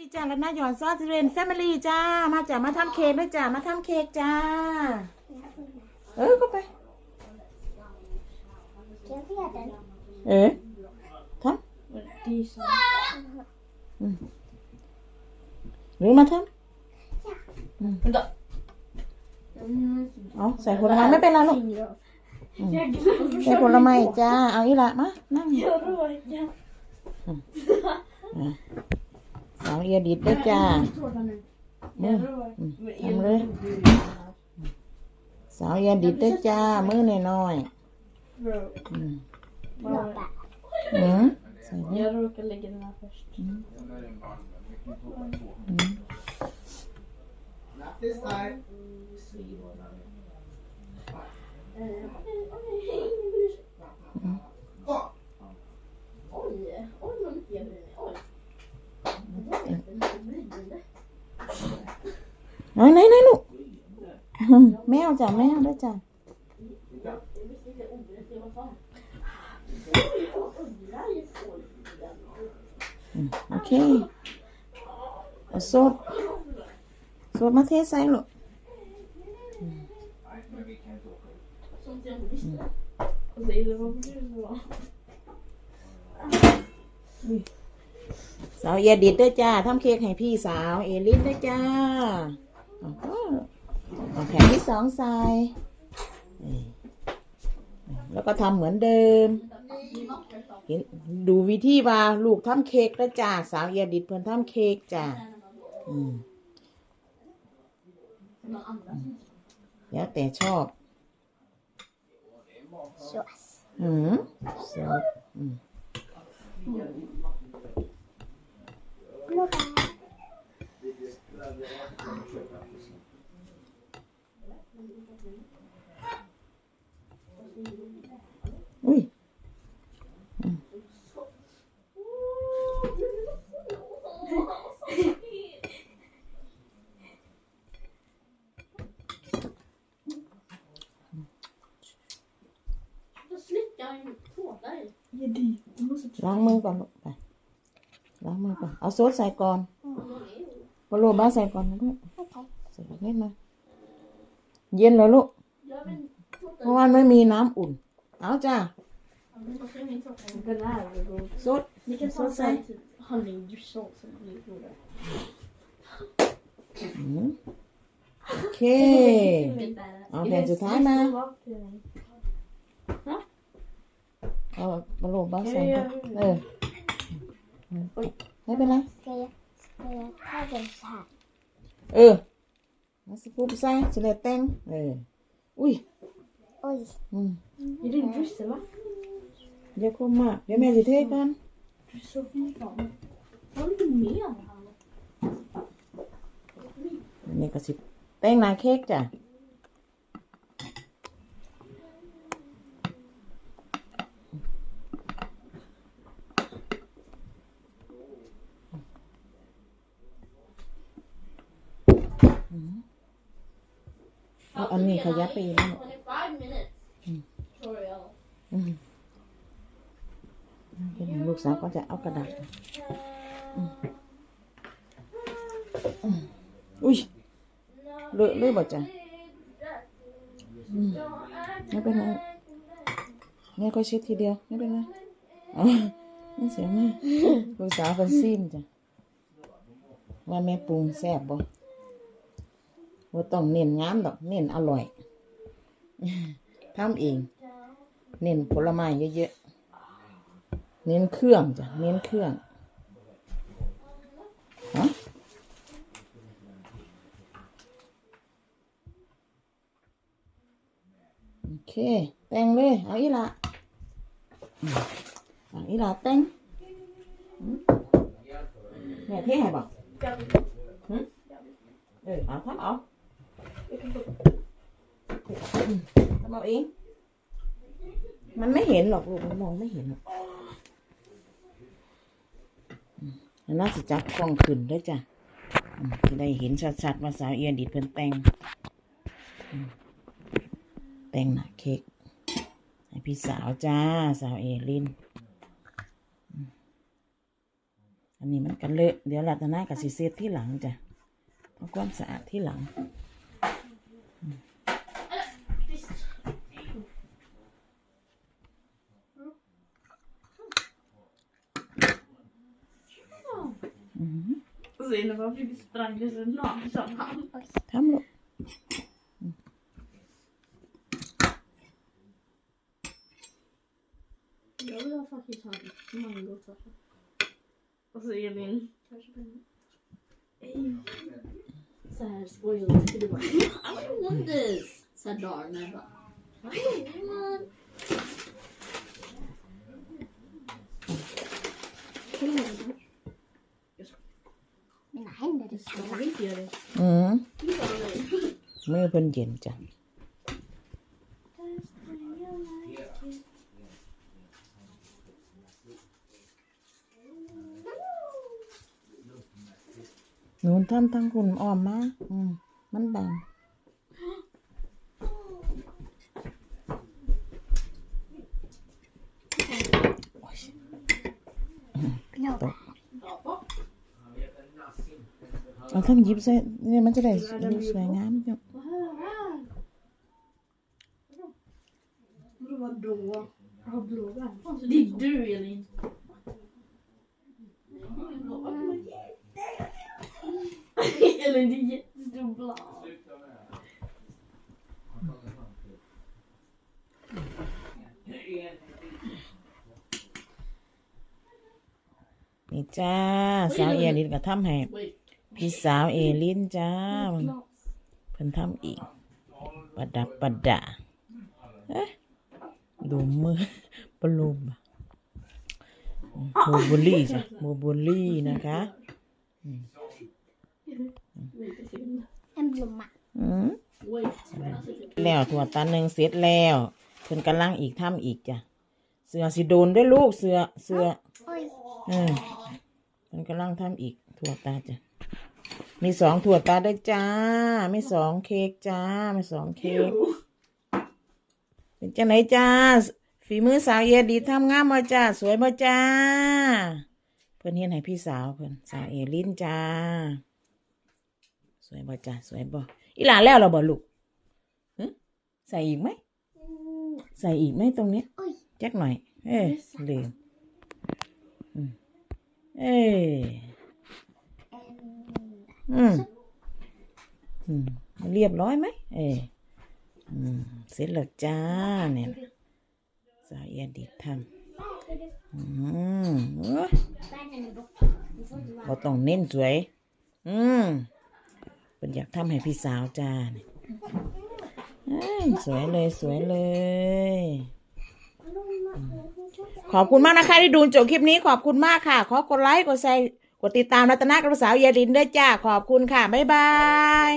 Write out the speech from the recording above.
ดีจ้าแล้วนะหยอดซอสเรนแฟมิลี่จ้า มาจ้ามาทำเค้กด้วยจ้ามาทำเค้กจ้า เออก็ไป Jag vet den. เออท Det är så. ำอืมหรือมาท Vänta. ำเอาใส่ผลไม้ไม่เป็นไรลูก Jag glömde. ใส่ผลไม้จ้า เอาอีละมา นั่ง Jag råkade. สาวเอียดิดด้วยจ้า Tårta nu. Mm. Jag råkade. Mm. Men Ja, jag men det- gjorde det här. สาวเอียดิดด้วยจ้า มือน้อย Bro. ๆอืม Bara. อืมใส่นี่ Jag råkade lägga den här först. Not this ไหนไหนไหนลูกแมวจ้าแมวด้วยจ้าอืมโอเคเอาโซดโซดมาเทใส่ลูกสาวเอียดิดด้วยจ้าทำเค้กให้พี่สาว เอลินด้วยจ้า เอาก็เอาแผ่นที่สองใส่เอ้ยแล้วก็ทำเหมือนเดิม ดูวิธีว่าลูกทำเค้กแล้วจ้าสาวเอียดิดเพื่อนทำเค้กจ้าแล้วแต่ชอบอืมสดอืม Blåbär. อุ้ย Jag slickar en tårta i. ล้างมื อก่อนลูกไปล้างมือก่ อนเอาโซดใส่ก่อนปลาโลบ้าใส่ก่อนลูกใส่นิดหน่อยเย็นเลยลูก Jag vill เพราะว่าไม่มีน้ำอุ่น เอาจ้า Den här är god. โซด Ni kan ta så här typ honeyjuicesås som blir godare. อืมโอเคเอาแผ่นสุดท้ายมาเอาปลาโลบ้าใส่ก่อนเออไม่เป็นไร Ska jag, ska jag ta den så här? เออมาสกูปใส่สเลตแตงเอออุ้ย Oj. อืม Är det juice eller? เดี๋ยวคมมากเดี๋ยวแม่จะเทกัน Du är så fin fan. Har du inte mer här? อันนี้ก็สิแป้งนาเค้กจ้ะเอาอันนี้ขยับไปอีกนะ25 minutes. Tutorial. อืมลูกสาวก็จะเอากระดาษอืมอืมอุ้ยเลอะเลยบ่จ้ะอืมไม่เป็นไรแม่ก็เช็ดทีเดียวไม่เป็นไรอ๋อไม่เสียมากลูกสาวเป็นซิมจ้ะว่าแม่ปรุงแซ่บบ่ ว่าต้องเน้นงามดอกเน้นอร่อยทำเอง เน้นผลไม้เยอะๆ เน้นเครื่องจ้ะ เน้นเครื่องฮะโอเค แต่งเลย เอาอีหละอืมเอาอีหละแต่งอืมแม่เทให้บอกหึเออเอาทำเอาอืม ทำเอาเอง มันไม่เห็นหรอกลูก มันมองไม่เห็นหรอกน่าจะจับกล้องขึ้นด้วยจ้ะจะได้เห็นชัดๆว่าสาวเอียนดิดเพิ่นแต่ง แต่งหน้าเค้กให้พี่สาวจ้า สาวเอลิน อันนี้มันกันเลอะ เดี๋ยวรัตนากับสิเซตที่หลังจ้ะทำความสะอาดที่หลัง sehen, bara wie sprang das enorm zusammen. Hammer. Jag vill ha faktiskt ha en mangotasche. Och så Elin. Så här spoiled skulle du vara. I don't want this! Sa Darna bara. I Jag vill inte göra det. อืม Det är bara det. มือเพิ่นเย็นจ้ะหนูทำทั้งคุณอ้อมมาอืมมันดังโอ้ย blå. เอาทั้งหยิบใส่เนี่ยมันจะได้ดูสวยงามจ้ะ Och här, här. Vadå vadå? Jag har blå band. Det är du Elin. Elin det är jättestor blad. นี่จ้าสาวเอลินก็ทำให้ Wait. พี่สาวเอลินจ้า Glas. เพิ่นทำอีก ประดับประดาเอ๊ะดูมือปลุมโมบุลี่จ้ะโมบุลี่นะคะ Wait, jag ser den. En blomma. อืม Wait. Alltså, แล้วถั่วตาหนึ่งเสร็จแล้วเพิ่นกำลังอีกทำอีกจ้ะ เสือสิโดนด้วยลูกเสือเสือ Oj. เออมันกำลังทำอีกถั่วตาจ้ะ มีสองถั่วตาได้วยจ้า มีสองเค้กจ้า มีสองเค้กเป็นจังไหนจ้า ฝีมือสาวเยดีทำงามมาจ้า สวยมาจ้า เพื่อนเห็นให้พี่สาวเพื่อนสาวเอลินจ้า สวยบ่จ้า สวยบ่อีหลานแล้วเราบ่ลูกหึใส่อีกไหม Mm, ใส่อีกไหมตรงเนี้ย Oj. จักหน่อย เอ้ยลืมอืมเอ้ย En. อืมอืมเรียบร้อยไหมเอ้ยอืมเสร็จแล้วจ้าเนี่ยสาวเอียดีทำอืมเอ้ย Världen är borta. Du får inte เรา vara. ต้องเน้นสวย อืมเป็นอยากทำให้พี่สาวจ้าเนี่ยเอ้ยสวยเลยสวยเลย ขอบคุณมากนะคะที่ดูจบคลิปนี้ขอบคุณมากค่ะ ขอกดไลค์กดแชร์ กดติดตามรัตนกระสาวเยรินด้วยจ้าขอบคุณค่ะ บ๊ายบาย